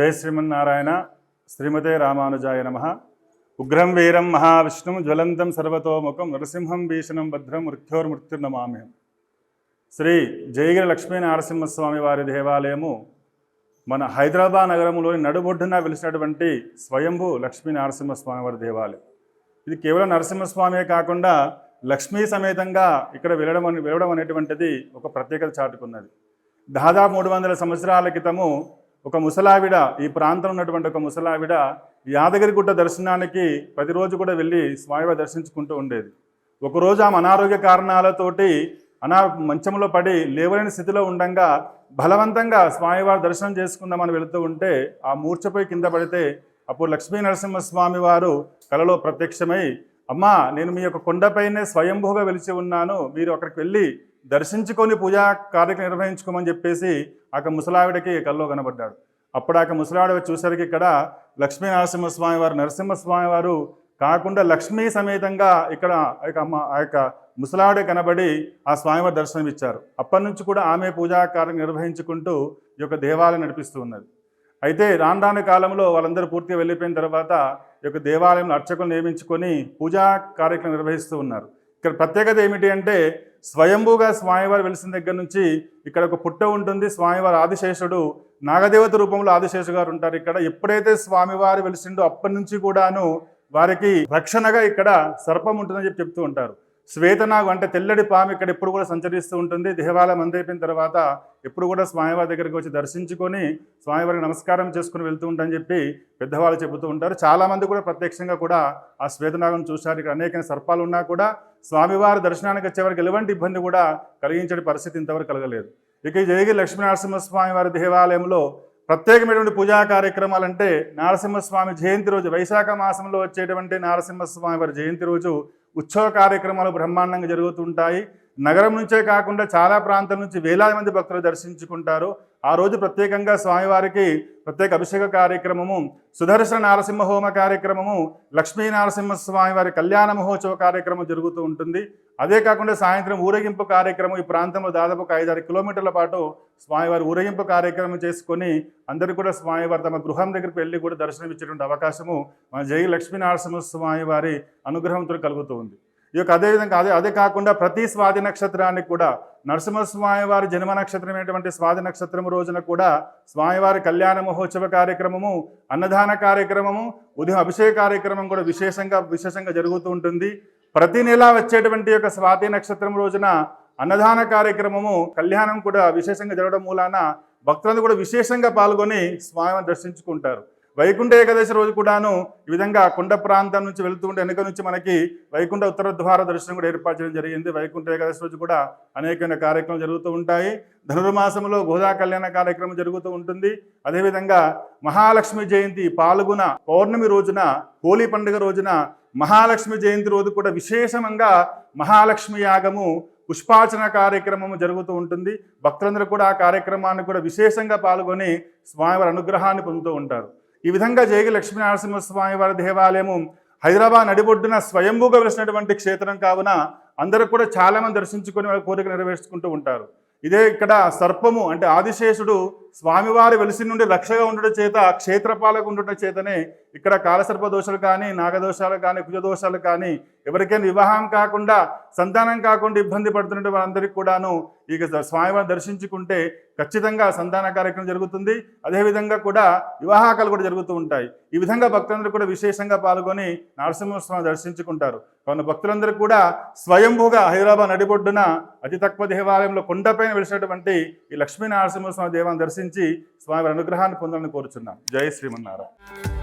జై శ్రీమన్నారాయణ. శ్రీమతే రామానుజాయ నమ. ఉగ్రం వీరం మహావిష్ణుం జ్వలంతం సర్వతోముఖం నరసింహం భీషణం భద్రం మృత్యోర్మృత్యుర్నమామ్యం శ్రీ జయగిరి లక్ష్మీ నరసింహస్వామి వారి దేవాలయము మన హైదరాబాద్ నగరంలోని నడుబొడ్డున వెలిసినటువంటి స్వయంభూ లక్ష్మీ నరసింహస్వామి వారి దేవాలయం. ఇది కేవలం నరసింహస్వామే కాకుండా లక్ష్మీ సమేతంగా ఇక్కడ వెళ్ళడం వెళ్ళడం అనేటువంటిది ఒక ప్రత్యేకత చాటుకున్నది. దాదాపు మూడు వందల సంవత్సరాల క్రితము ఒక ముసలావిడ ఈ ప్రాంతంలో ఉన్నటువంటి ఒక ముసలావిడ యాదగిరిగుట్ట దర్శనానికి ప్రతిరోజు కూడా వెళ్ళి స్వామివారి దర్శించుకుంటూ ఉండేది. ఒకరోజు ఆమె అనారోగ్య కారణాలతోటి అనా మంచంలో పడి లేవలేని స్థితిలో ఉండంగా బలవంతంగా స్వామివారి దర్శనం చేసుకుందామని వెళుతూ ఉంటే ఆ మూర్ఛపై కింద పడితే అప్పుడు లక్ష్మీ నరసింహస్వామి వారు కలలో ప్రత్యక్షమై అమ్మా నేను మీ యొక్క కొండపైనే స్వయంభూగా వెలిచి ఉన్నాను. మీరు అక్కడికి వెళ్ళి దర్శించుకొని పూజా కార్యక్రమం నిర్వహించుకోమని చెప్పేసి ఆ ముసలావిడకి కల్లో కనబడ్డాడు. అప్పుడు ఆ ముసలావిడ చూసరికి ఇక్కడ లక్ష్మీ నరసింహస్వామి వారు నరసింహస్వామి వారు కాకుండా లక్ష్మీ సమేతంగా ఇక్కడ ఆ యొక్క అమ్మ ఆ యొక్క ముసలావిడ కనబడి ఆ స్వామివారి దర్శనం ఇచ్చారు. అప్పటి నుంచి కూడా ఆమె పూజా కార్యం నిర్వహించుకుంటూ ఈ యొక్క దేవాలయం నడిపిస్తూ ఉన్నది. అయితే రాను రాను కాలంలో వాళ్ళందరూ పూర్తిగా వెళ్ళిపోయిన తర్వాత ఈ యొక్క దేవాలయంలో అర్చకులు నియమించుకొని పూజా కార్యక్రమం నిర్వహిస్తూ ఉన్నారు. ఇక్కడ ప్రత్యేకత ఏమిటి అంటే స్వయంభూగా స్వామివారు వెలిసిన దగ్గర నుంచి ఇక్కడ ఒక పుట్ట ఉంటుంది. స్వామివారి ఆదిశేషుడు నాగదేవత రూపంలో ఆదిశేషు గారు ఉంటారు ఇక్కడ. ఎప్పుడైతే స్వామివారు వెలిసిండో అప్పటి నుంచి కూడాను వారికి రక్షణగా ఇక్కడ సర్పం ఉంటుందని చెప్పి చెప్తూ ఉంటారు. శ్వేతనాగు అంటే తెల్లడి పాము ఇక్కడ ఎప్పుడు కూడా సంచరిస్తూ ఉంటుంది. దేవాలయం అందైపోయిన తర్వాత ఎప్పుడు కూడా స్వామివారి దగ్గరికి వచ్చి దర్శించుకొని స్వామివారికి నమస్కారం చేసుకుని వెళ్తూ ఉంటారని చెప్పి పెద్దవాళ్ళు చెబుతూ ఉంటారు. చాలామంది కూడా ప్రత్యక్షంగా కూడా ఆ శ్వేతనాగం చూశారు. ఇక్కడ అనేక సర్పాలు ఉన్నా కూడా స్వామివారి దర్శనానికి వచ్చేవారికి ఎలాంటి ఇబ్బంది కూడా కలిగించే పరిస్థితి ఇంతవరకు కలగలేదు. ఇక ఈ జయగిరి లక్ష్మీనరసింహస్వామి వారి దేవాలయంలో ప్రత్యేకమైనటువంటి పూజా కార్యక్రమాలు అంటే నారసింహస్వామి జయంతి రోజు వైశాఖ మాసంలో వచ్చేటువంటి నారసింహస్వామి వారి జయంతి రోజు ఉత్సవ కార్యక్రమాలు బ్రహ్మాండంగా జరుగుతుంటాయి. నగరం నుంచే కాకుండా చాలా ప్రాంతం నుంచి వేలాది మంది భక్తులు దర్శించుకుంటారు. ఆ రోజు ప్రత్యేకంగా స్వామివారికి ప్రత్యేక అభిషేక కార్యక్రమము సుదర్శన నారసింహ హోమ కార్యక్రమము లక్ష్మీ నరసింహ స్వామివారి కళ్యాణ మహోత్సవ కార్యక్రమం జరుగుతూ ఉంటుంది. అదే కాకుండా సాయంత్రం ఊరేగింపు కార్యక్రమం ఈ ప్రాంతంలో దాదాపు ఒక ఐదారు కిలోమీటర్ల పాటు స్వామివారి ఊరేగింపు కార్యక్రమం చేసుకొని అందరూ కూడా స్వామివారి తమ గృహం దగ్గరికి వెళ్ళి కూడా దర్శనం ఇచ్చేటువంటి అవకాశము మన జై లక్ష్మీ నరసింహ స్వామి వారి అనుగ్రహంతో కలుగుతూ ఉంది. ఈ యొక్క అదేవిధంగా అదే అదే కాకుండా ప్రతి స్వాతి నక్షత్రానికి కూడా నరసింహస్వామి వారి జన్మ నక్షత్రమైనటువంటి స్వాతి నక్షత్రం రోజున కూడా స్వామివారి కళ్యాణ మహోత్సవ కార్యక్రమము అన్నదాన కార్యక్రమము ఉదయం అభిషేక కార్యక్రమం కూడా విశేషంగా విశేషంగా జరుగుతూ ఉంటుంది. ప్రతి నెల వచ్చేటువంటి యొక్క స్వాతి నక్షత్రం రోజున అన్నదాన కార్యక్రమము కళ్యాణం కూడా విశేషంగా జరగడం మూలాన భక్తులందరూ కూడా విశేషంగా పాల్గొని స్వామిని దర్శించుకుంటారు. వైకుంఠ ఏకాదశి రోజు కూడాను ఈ విధంగా కొండ ప్రాంతం నుంచి వెళుతుంటే వెనుక నుంచి మనకి వైకుంఠ ఉత్తర ద్వార దర్శనం కూడా ఏర్పాటు చేయడం జరిగింది. వైకుంఠ ఏకాదశి రోజు కూడా అనేకమైన కార్యక్రమాలు జరుగుతూ ఉంటాయి. ధనుర్మాసంలో గోదా కళ్యాణ కార్యక్రమం జరుగుతూ ఉంటుంది. అదేవిధంగా మహాలక్ష్మి జయంతి పాల్గొన పౌర్ణమి రోజున హోలీ పండుగ రోజున మహాలక్ష్మి జయంతి రోజు కూడా విశేషంగా మహాలక్ష్మి యాగము పుష్పార్చన కార్యక్రమం జరుగుతూ ఉంటుంది. భక్తులందరూ కూడా ఆ కార్యక్రమాన్ని కూడా విశేషంగా పాల్గొని స్వామివారి అనుగ్రహాన్ని పొందుతూ ఉంటారు. ఈ విధంగా జయగి లక్ష్మీనరసింహస్వామి వారి దేవాలయము హైదరాబాద్ నడిబొడ్డున స్వయంభూగా వెలిసినటువంటి క్షేత్రం కావున అందరూ కూడా చాలామంది దర్శించుకొని వాళ్ళ కోరిక నెరవేర్చుకుంటూ ఉంటారు. ఇదే ఇక్కడ సర్పము అంటే ఆదిశేషుడు స్వామివారి వెలిసి నుండి రక్షగా ఉండడం చేత క్షేత్రపాలకు ఉండటం చేతనే ఇక్కడ కాలసర్ప దోషాలు కానీ నాగదోషాలు కానీ కుజదోషాలు కానీ ఎవరికైనా వివాహం కాకుండా సంతానం కాకుండా ఇబ్బంది పడుతున్న వారందరికీ కూడాను ఇక స్వామివారిని దర్శించుకుంటే ఖచ్చితంగా సంతాన కార్యక్రమం జరుగుతుంది. అదేవిధంగా కూడా వివాహాకాలు కూడా జరుగుతూ ఉంటాయి. ఈ విధంగా భక్తులందరూ కూడా విశేషంగా పాల్గొని నరసింహస్వామి దర్శించుకుంటారు. కావున భక్తులందరూ కూడా స్వయంభూగా హైదరాబాద్ నడిబొడ్డున అతి తక్కువ దేవాలయంలో కొండపైన వెలిసినటువంటి ఈ లక్ష్మీ నరసింహస్వామి దేవాన్ని దర్శించి స్వామి అనుగ్రహాన్ని పొందాలని కోరుచున్నాం. జై శ్రీమన్నారాయణ.